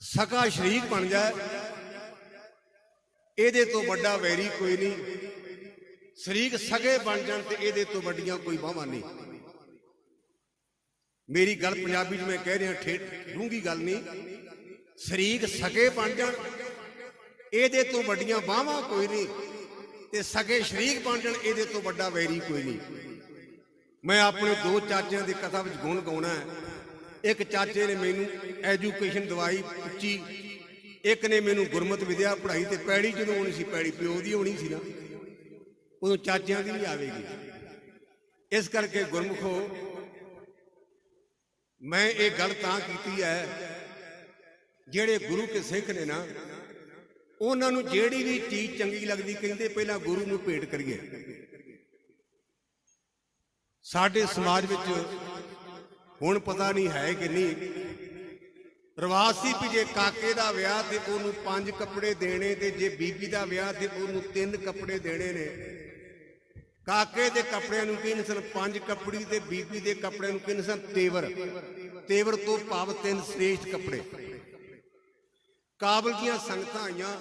ਸਕਾ ਸ਼ਰੀਕ ਬਣ ਜਾਏ। ਇਹਦੇ ਤੋਂ ਵੱਡਾ ਵੈਰੀ ਕੋਈ ਨਹੀਂ। ਸ਼ਰੀਕ ਸਗੇ ਬਣ ਜਾਣ ਤੇ ਇਹਦੇ ਤੋਂ ਵੱਡੀਆਂ ਕੋਈ ਬਾਹਾਂ ਨਹੀਂ। ਮੇਰੀ ਗੱਲ ਪੰਜਾਬੀ 'ਚ ਮੈਂ ਕਹਿ ਰਿਹਾ, ਠੇਠ ਡੂੰਗੀ ਗੱਲ ਨਹੀਂ। ਸ਼ਰੀਕ ਸਗੇ ਬਣ ਜਾਣ, ਇਹਦੇ ਤੋਂ ਵੱਡੀਆਂ ਬਾਹਾਂ ਕੋਈ ਨਹੀਂ। ਤੇ ਸਗੇ ਸ਼ਰੀਕ ਬਣ ਜਾਣ, ਇਹਦੇ ਤੋਂ ਵੱਡਾ ਵੈਰੀ ਕੋਈ ਨਹੀਂ। ਮੈਂ ਆਪਣੇ ਦੋ ਚਾਚਿਆਂ ਦੀ ਕਥਾ ਵਿੱਚ ਗੁਣ ਗਾਉਣਾ ਹੈ। ਇੱਕ ਚਾਚੇ ਨੇ ਮੈਨੂੰ ਐਜੂਕੇਸ਼ਨ ਦਵਾਈ ਉੱਚੀ ਇੱਕ ਨੇ ਮੈਨੂੰ ਗੁਰਮਤ ਵਿਦਿਆ ਪੜ੍ਹਾਈ ਤੇ ਪੈੜੀ ਜਦੋਂ ਹੋਣੀ ਸੀ ਪੈੜੀ, ਪਿਓ ਦੀ ਹੋਣੀ ਸੀ ਨਾ, ਉਦੋਂ ਚਾਚਿਆਂ ਦੀ ਵੀ ਆਵੇਗੀ। ਇਸ ਕਰਕੇ ਗੁਰਮੁਖੋ, ਮੈਂ ਇਹ ਗੱਲ ਤਾਂ ਕੀਤੀ ਹੈ, ਜਿਹੜੇ ਗੁਰੂ ਕੇ ਸਿੱਖ ਨੇ ਨਾ, ਉਹਨਾਂ ਨੂੰ ਜਿਹੜੀ ਵੀ ਚੀਜ਼ ਚੰਗੀ ਲੱਗਦੀ ਕਹਿੰਦੇ ਪਹਿਲਾਂ ਗੁਰੂ ਨੂੰ ਭੇਟ ਕਰੀਏ। ਸਾਡੇ ਸਮਾਜ ਵਿੱਚ ਹੁਣ ਪਤਾ ਨਹੀਂ ਹੈ ਕਿ ਨਹੀਂ। ਰਿਵਾਜ ਸੀ ਵੀ ਜੇ ਕਾਕੇ ਦਾ ਵਿਆਹ ਤੇ ਉਹਨੂੰ ਪੰਜ ਕੱਪੜੇ ਦੇਣੇ ਤੇ ਜੇ ਬੀਬੀ ਦਾ ਵਿਆਹ ਤੇ ਉਹਨੂੰ ਤਿੰਨ ਕੱਪੜੇ ਦੇਣੇ ਨੇ। ਕਾਕੇ ਦੇ ਕੱਪੜਿਆਂ ਨੂੰ ਕਹਿੰਦੇ ਸਨ ਪੰਜ ਕੱਪੜੀ ਤੇ ਬੀਬੀ ਦੇ ਕੱਪੜਿਆਂ ਨੂੰ ਕਹਿੰਦੇ ਸਨ ਤੇਵਰ। ਤੇਵਰ ਤੋਂ ਭਾਵ ਤਿੰਨ ਸ੍ਰੇਸ਼ਟ ਕੱਪੜੇ। ਕਾਬਲ ਦੀਆਂ ਸੰਗਤਾਂ ਆਈਆਂ